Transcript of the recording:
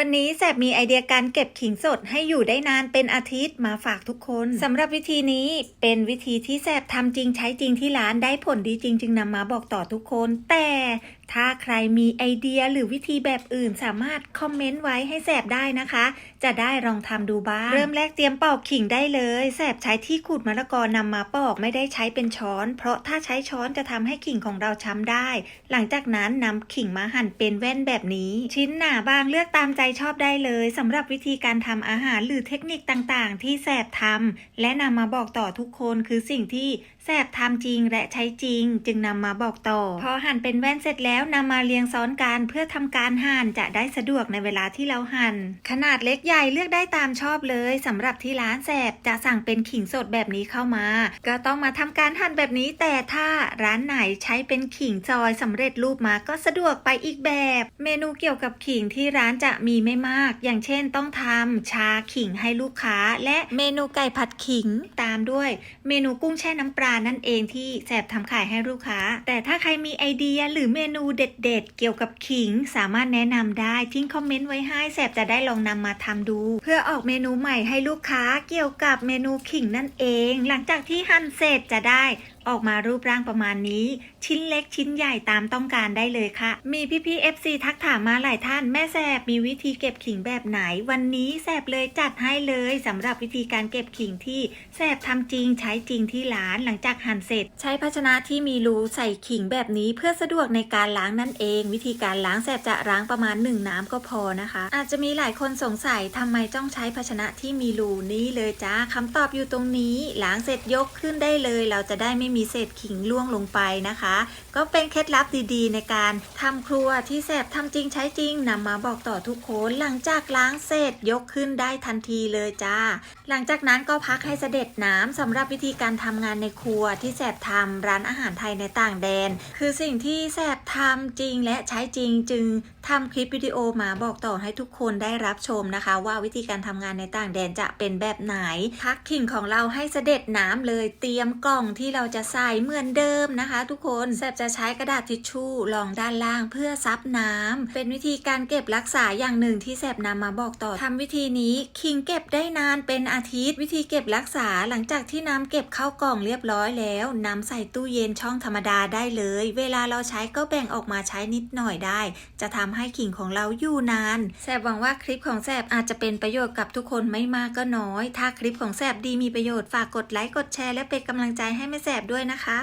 วันนี้แสบมีไอเดียการเก็บขิงสดให้อยู่ได้นานเป็นอาทิตย์มาฝากทุกคนสำหรับวิธีนี้เป็นวิธีที่แสบทำจริงใช้จริงที่ร้านได้ผลดีจริง จึงนำมาบอกต่อทุกคน แต่ถ้าใครมีไอเดียหรือวิธีแบบอื่นสามารถคอมเมนต์ไว้ให้แสบได้นะคะ จะได้ลองทำดูบ้าง เริ่มแรกเตรียมปอกขิงได้เลยแสบใช้ที่ขูดมะละกอนำมาปอกไม่ได้ใช้เป็นช้อน เพราะถ้าใช้ช้อนจะทำให้ขิงของเราช้ำได้ หลังจากนั้นนำขิงมาหั่นเป็นแว่นแบบนี้ ชิ้นหนาบางเลือกตามใจชอบได้เลยสำหรับวิธีการทำอาหารหรือเทคนิคต่างๆ ที่แสบทำและนำมาบอกต่อทุกคนคือสิ่งที่แสบทำจริงและใช้จริง จึงนำมาบอกต่อ พอหั่นเป็นแว่นเสร็จแล้วนำมาเรียงซ้อนกันเพื่อทำการหั่นจะได้สะดวกในเวลาที่เราหั่นขนาดเล็กใหญ่เลือกได้ตามชอบเลยสำหรับที่ร้านแสบจะสั่งเป็นขิงสดแบบนี้เข้ามา ก็ต้องมาทำการหั่นแบบนี้ แต่ถ้าร้านไหนใช้เป็นขิงซอยสำเร็จรูปมาก็สะดวกไปอีกแบบ เมนูเกี่ยวกับขิงที่ร้านจะมีไม่มาก อย่างเช่นต้องทำชาขิงให้ลูกค้า และเมนูไก่ผัดขิงตามด้วย เมนูกุ้งแช่น้ำปลานั่นเองที่แสบทำขายให้ลูกค้า แต่ถ้าใครมีไอเดียหรือเมนูเด็ด ๆ เกี่ยวกับขิง สามารถแนะนำได้ทิ้งคอมเมนต์ไว้ให้แสบจะได้ลองนำมาทำดู เพื่อออกเมนูใหม่ให้ลูกค้าเกี่ยวกับเมนูขิงนั่นเอง หลังจากที่หั่นเสร็จจะได้ ออกมารูปร่างประมาณนี้ ชิ้นเล็กชิ้นใหญ่ตามต้องการได้เลยค่ะ มีพี่ๆ FC ทักถามมาหลายท่าน แม่แสบมีวิธีเก็บขิงแบบไหน วันนี้แสบเลยจัดให้เลยสำหรับวิธีการเก็บขิงที่แสบทำจริงใช้จริงที่ร้านหลังจากหั่นเสร็จ ใช้ภาชนะที่มีรูใส่ขิงแบบนี้เพื่อสะดวกในการล้างนั่นเอง วิธีการล้างแสบจะล้างประมาณหนึ่งน้ำก็พอนะคะ อาจจะมีหลายคนสงสัยทำไมต้องใช้ภาชนะที่มีรูนี้เลยจ้าคำตอบอยู่ตรงนี้ล้างเสร็จยกขึ้นได้เลย เราจะได้ไม่มีมีเศษขิงล่วงลงไปนะคะ ก็เป็นเคล็ดลับดีๆ ในการทำครัวที่แสบทำจริงใช้จริงนำมาบอกต่อทุกคนหลังจากล้างเสร็จยกขึ้นได้ทันทีเลยจ้า หลังจากนั้นก็พักให้เสด็จน้ำสำหรับวิธีการทำงานในครัวที่แสบทำร้านอาหารไทยในต่างแดน คือสิ่งที่แสบทำจริงและใช้จริงจึง ทำคลิปวิดีโอมาบอกต่อให้ทุกคนได้รับชมนะคะ ว่าวิธีการทำงานในต่างแดนจะเป็นแบบไหนพักขิงของเราให้เสด็จน้ำเลยเตรียมกล่องที่เราจะใส่เหมือนเดิมนะคะ ทุกคนแสบจะใช้กระดาษทิชชู่รองด้านล่างเพื่อซับน้ำเป็นวิธีการเก็บรักษาอย่างหนึ่งที่แสบนำมาบอกต่อทำวิธีนี้ขิงเก็บได้นานเป็นอาทิตย์ วิธีเก็บรักษาหลังจากที่น้ำเก็บเข้ากล่องเรียบร้อยแล้วนำใส่ตู้เย็นช่องธรรมดาได้เลย เวลาเราใช้ก็แบ่งออกมาใช้นิดหน่อยได้ จะทำให้ขิงของเราอยู่นาน แซบหวังว่าคลิปของแซบอาจจะเป็นประโยชน์กับทุกคนไม่มากก็น้อย ถ้าคลิปของแซบดีมีประโยชน์ฝากกดไลค์กดแชร์และเป็นกำลังใจให้แม่แซบด้วยนะคะ